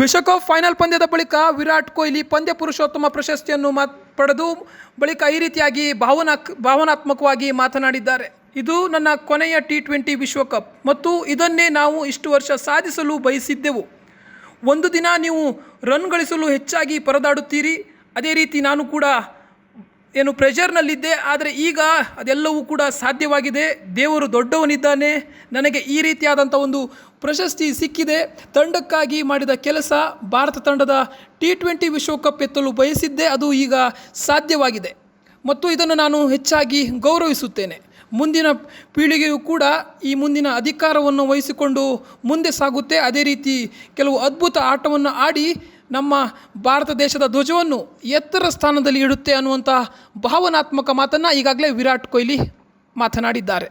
ವಿಶ್ವಕಪ್ ಫೈನಲ್ ಪಂದ್ಯದ ಬಳಿಕ ವಿರಾಟ್ ಕೊಹ್ಲಿ ಪಂದ್ಯ ಪುರುಷೋತ್ತಮ ಪ್ರಶಸ್ತಿಯನ್ನು ಮಾತ್ ಪಡೆದು ಬಳಿಕ ಈ ರೀತಿಯಾಗಿ ಭಾವನಾಕ್ ಭಾವನಾತ್ಮಕವಾಗಿ ಮಾತನಾಡಿದ್ದಾರೆ. ಇದು ನನ್ನ ಕೊನೆಯ ಟಿ ಟ್ವೆಂಟಿ ವಿಶ್ವಕಪ್ ಮತ್ತು ಇದನ್ನೇ ನಾವು ಇಷ್ಟು ವರ್ಷ ಸಾಧಿಸಲು ಬಯಸಿದ್ದೆವು. ಒಂದು ದಿನ ನೀವು ರನ್ ಗಳಿಸಲು ಹೆಚ್ಚಾಗಿ ಪರದಾಡುತ್ತೀರಿ. ಅದೇ ರೀತಿ ನಾನು ಕೂಡ ಏನು ಪ್ರೆಷರ್ನಲ್ಲಿದ್ದೆ ಆದರೆ ಈಗ ಅದೆಲ್ಲವೂ ಕೂಡ ಸಾಧ್ಯವಾಗಿದೆ. ದೇವರು ದೊಡ್ಡವನಿದ್ದಾನೆ. ನನಗೆ ಈ ರೀತಿಯಾದಂಥ ಒಂದು ಪ್ರಶಸ್ತಿ ಸಿಕ್ಕಿದೆ. ತಂಡಕ್ಕಾಗಿ ಮಾಡಿದ ಕೆಲಸ ಭಾರತ ತಂಡದ ಟಿ ಟ್ವೆಂಟಿ ವಿಶ್ವಕಪ್ ಎತ್ತಲು ಬಯಸಿದ್ದೆ. ಅದು ಈಗ ಸಾಧ್ಯವಾಗಿದೆ. ಮತ್ತು ಇದನ್ನು ನಾನು ಹೆಚ್ಚಾಗಿ ಗೌರವಿಸುತ್ತೇನೆ. ಮುಂದಿನ ಪೀಳಿಗೆಯು ಕೂಡ ಈ ಮುಂದಿನ ಅಧಿಕಾರವನ್ನು ವಹಿಸಿಕೊಂಡು ಮುಂದೆ ಸಾಗುತ್ತೆ. ಅದೇ ರೀತಿ ಕೆಲವು ಅದ್ಭುತ ಆಟವನ್ನು ಆಡಿ ನಮ್ಮ ಭಾರತ ದೇಶದ ಧ್ವಜವನ್ನು ಎತ್ತರ ಸ್ಥಾನದಲ್ಲಿ ಇಡುತ್ತೆ ಅನ್ನುವಂಥ ಭಾವನಾತ್ಮಕ ಮಾತನ್ನು ಈಗಾಗಲೇ ವಿರಾಟ್ ಕೊಹ್ಲಿ ಮಾತನಾಡಿದ್ದಾರೆ.